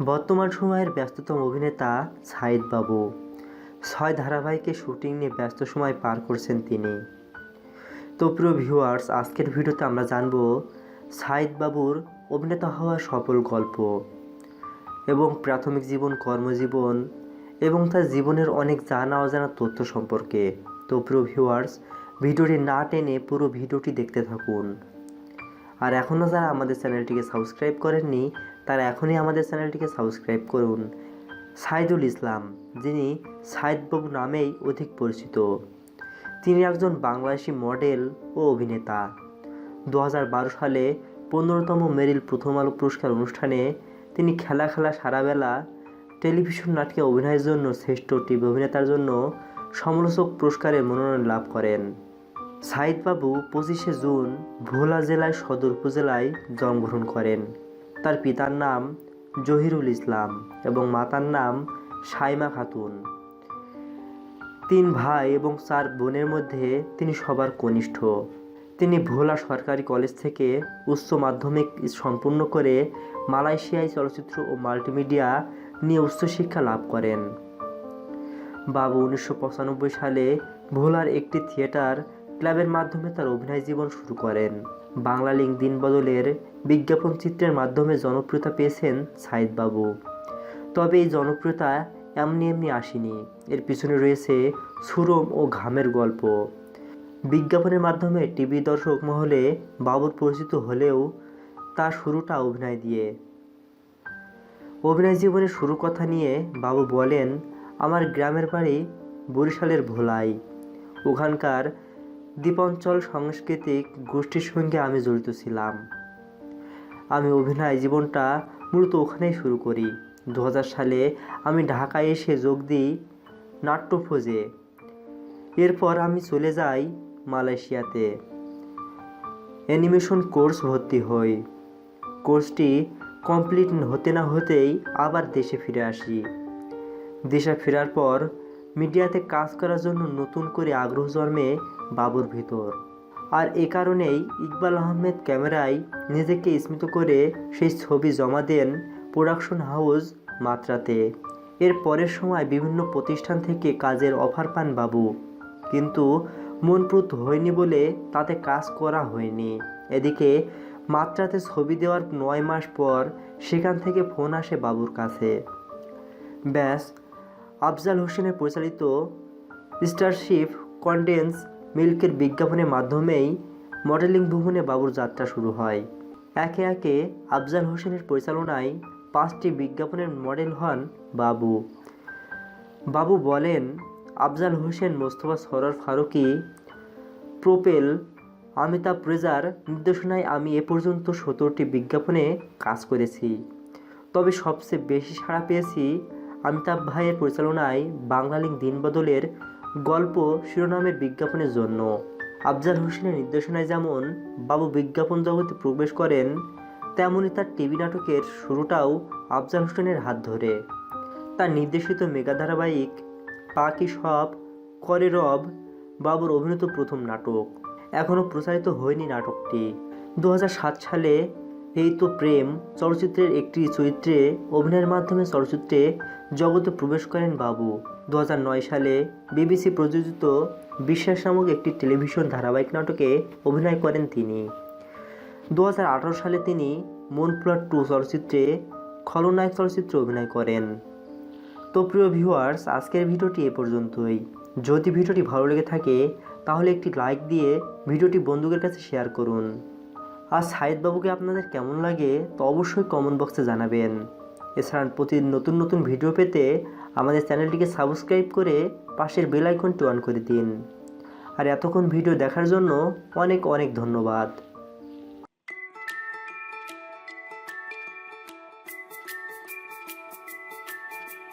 বর্তমান সময়ের ব্যস্ততম অভিনেতা সাইদ বাবু। ছয় ধারাবাহিকে শুটিং নিয়ে ব্যস্ত সময় পার করছেন তিনি। তো প্রিয় ভিউয়ার্স, আজকের ভিডিওতে আমরা জানব সাইদ বাবুর অভিনেতা হওয়ার সফল গল্প এবং প্রাথমিক জীবন, কর্মজীবন এবং তার জীবনের অনেক জানা অজানা তথ্য সম্পর্কে। তো প্রিয় ভিউয়ার্স, ভিডিওটি না টেনে পুরো ভিডিওটি দেখতে থাকুন। আর এখনও যারা আমাদের চ্যানেলটিকে সাবস্ক্রাইব করেননি তারা এখনই আমাদের চ্যানেলটিকে সাবস্ক্রাইব করুন। সাইদুল ইসলাম, যিনি সাইদবাবু নামেই অধিক পরিচিত। তিনি একজন বাংলাদেশি মডেল ও অভিনেতা। দু হাজার বারো সালে পনেরোতম মেরিল প্রথম আলো পুরস্কার অনুষ্ঠানে তিনি খেলা খেলা সারাবেলা টেলিভিশন নাটকে অভিনয়ের জন্য শ্রেষ্ঠ টিভি অভিনেতার জন্য সমালোচক পুরস্কারের মনোনয়ন লাভ করেন। সাইদবাবু পঁচিশে জুন ভোলা জেলায় সদর উপজেলায় জন্মগ্রহণ করেন। তার পিতার নাম জহিরুল ইসলাম এবং মাতার নাম সাইমা খাতুন। তিন ভাই এবং চার বোনের মধ্যে তিনি সবার কনিষ্ঠ। তিনি ভোলা সরকারি কলেজ থেকে উচ্চ মাধ্যমিক সম্পূর্ণ করে মালয়েশিয়ায় চলচ্চিত্র ও মাল্টিমিডিয়া নিয়ে উচ্চশিক্ষা লাভ করেন। বাবু উনিশশো পঁচানব্বই সালে ভোলার একটি থিয়েটার ক্লাবের মাধ্যমে তার অভিনয় জীবন শুরু করেন। বাংলা লিঙ্ক দিন বদলের বিজ্ঞাপন চিত্রের মাধ্যমে জনপ্রিয়তা পেয়েছেন সাইদ বাবু তবে এই জনপ্রিয়তা এমনি এমনি আসেনি। এর পিছনে রয়েছে সুরম ও ঘামের গল্প। বিজ্ঞাপনের মাধ্যমে টিভি দর্শক মহলে বাবুর পরিচিত হলেও তার শুরুটা অভিনয় দিয়ে। অভিনয় জীবনের শুরু কথা নিয়ে বাবু বলেন, আমার গ্রামের বাড়ি বরিশালের ভোলাই ওখানকার দ্বীপাঞ্চল সাংস্কৃতিক গোষ্ঠীর সঙ্গে আমি জড়িত ছিলাম। আমি অভিনয় জীবনটা মূলত ওখানেই শুরু করি। দু হাজার সালে আমি ঢাকায় এসে যোগ দিই নাট্যফোজে এরপর আমি চলে যাই মালয়েশিয়াতে। অ্যানিমেশন কোর্স ভর্তি হই। কোর্সটি কমপ্লিট হতে না হতেই আবার দেশে ফিরে আসি। দেশে ফেরার পর মিডিয়াতে কাজ করার জন্য নতুন করে আগ্রহ জন্মে বাবুর ভিতর। আর এ কারণেই ইকবাল আহমেদ ক্যামেরায় নিজেকে স্মিত করে সেই ছবি জমা দেন প্রোডাকশন হাউস মাত্রাতে। এর পরের সময় বিভিন্ন প্রতিষ্ঠান থেকে কাজের অফার পান বাবু। কিন্তু মনপ্রুত হয়নি বলে তাতে কাজ করা হয়নি। এদিকে মাত্রাতে ছবি দেওয়ার নয় মাস পর সেখান থেকে ফোন আসে বাবুর কাছে। ব্যাস, আফজাল হোসেনের পরিচালিত স্টারশিপ কন্ডেন্স মিল্কের বিজ্ঞাপনের মাধ্যমেই মডেলিং ভুবনে বাবুর যাত্রা শুরু হয়। একে একে আফজাল হোসেনের পরিচালনায় পাঁচটি বিজ্ঞাপনের মডেল হন বাবু। বাবু বলেন, আফজাল হোসেন, মোস্তফা সরর ফারুকি, প্রোপেল, অমিতাভ প্রেজার নির্দেশনায় আমি এ পর্যন্ত সতেরোটি বিজ্ঞাপনে কাজ করেছি। তবে সবচেয়ে বেশি সাড়া পেয়েছি অমিতাভ ভাইয়ের পরিচালনায় বাংলালিঙ্ক দিনবদলের গল্প শিরোনামের বিজ্ঞাপনের জন্য। আফজাল হোসেনের নির্দেশনায় যেমন বাবু বিজ্ঞাপন জগতে প্রবেশ করেন তেমনই তার টিভি নাটকের শুরুটাও আফজাল হোসেনের হাত ধরে। তার নির্দেশিত মেগা ধারাবাহিক পাকি সব, করে রব, বাবুর অভিনীত প্রথম নাটক। এখনও প্রচারিত হয়নি নাটকটি। দু হাজার সাত সালে এই তো প্রেম, চলচ্চিত্রের একটি চরিত্রে, অভিনয়ের মাধ্যমে চলচ্চিত্রে জগতে প্রবেশ করেন বাবু। দু হাজার নয় সালে বিবিসি প্রযোজিত বিশ্বাস নামক একটি টেলিভিশন ধারাবাহিক নাটকে অভিনয় করেন তিনি। দু হাজার আঠারো সালে তিনি মন প্লট টু চলচ্চিত্রে খলনায়ক চলচ্চিত্রে অভিনয় করেন। তো প্রিয় ভিউয়ার্স, আজকের ভিডিওটি এ পর্যন্তই। যদি ভিডিওটি ভালো লেগে থাকে, তাহলে একটি লাইক দিয়ে ভিডিওটি বন্ধুদের কাছে শেয়ার করুন। আর সাইদ বাবুকে আপনাদের কেমন লাগে তো অবশ্যই কমেন্ট বক্সে জানাবেন। এছাড়া প্রতিদিন নতুন নতুন ভিডিও পেতে আমাদের চ্যানেলটিকে সাবস্ক্রাইব করে পাশের বেল আইকনটি অন করে দিন। আর এতক্ষণ ভিডিও দেখার জন্য অনেক অনেক ধন্যবাদ।